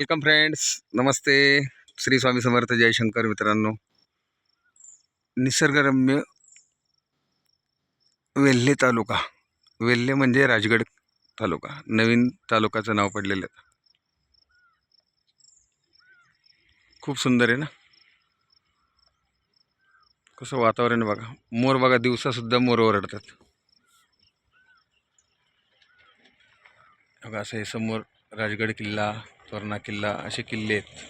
Welcome friends नमस्ते. श्री स्वामी समर्थ जयशंकर मित्रांनो. निसर्गरम्य वेल्हे तालुका. वेल्हे म्हणजे राजगड तालुका. नवीन तालुक्याचं नाव पडलेलं. आहे खूप सुंदर आहे ना? कसं वातावरण आहे बघा. मोर बघा दिवसासुद्धा मोर ओरडतात. बघा असं हे समोर राजगड किल्ला तोरणा किल्ला असे किल्ले आहेत.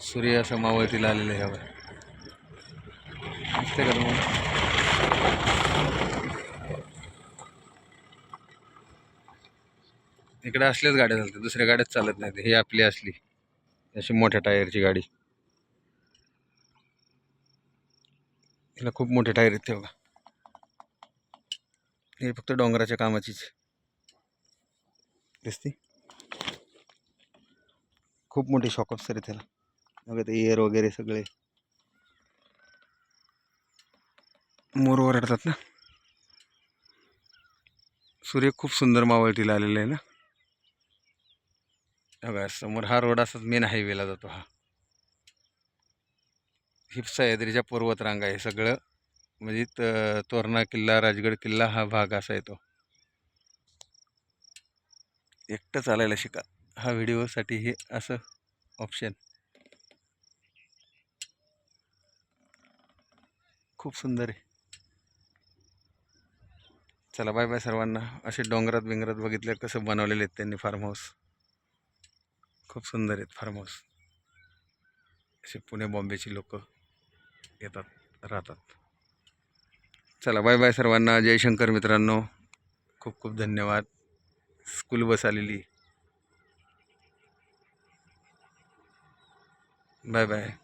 सूर्य असं मावळतीला आलेलं आहे ह्यावर दिसते का तुम्हाला? इकडे असल्याच गाड्या चालतात दुसऱ्या गाड्याच चालत नाहीत. ही आपली असली. अशी मोठ्या टायरची गाडी. तिला खूप मोठे टायर आहेत ते हे फक्त डोंगराच्या कामाचीच. दिसते? खूप मोठी शॉक सर त्याला. बघा ते एअर वगैरे सगळे. मोर ओरडतात ना? सूर्य खूप सुंदर मावळतीला आलेला आहे ना? बघा समोर हा रोड असाच मेन हायवेला जातो हा. ही सह्याद्रीच्या पर्वत रांगा आहे सगळं. म्हणजे त तोरणा किल्ला राजगड किल्ला हा भाग असा येतो. एकटं चालायला शिका. हा व्हिडिओसाठी हे असं ऑप्शन खूप सुंदर आहे. चला बाय बाय सर्वांना. असे डोंगरात बिंगरात बघितलं कसं बनवलेले आहेत त्यांनी फार्म हाऊस खूप सुंदर आहेत फार्म हाऊस असे पुणे बॉम्बेची लोक येतात राहतात. चला बाय बाय सर्वांना. जयशंकर मित्रांनो खूप खूप धन्यवाद. स्कूल बस आलेली. Bye bye.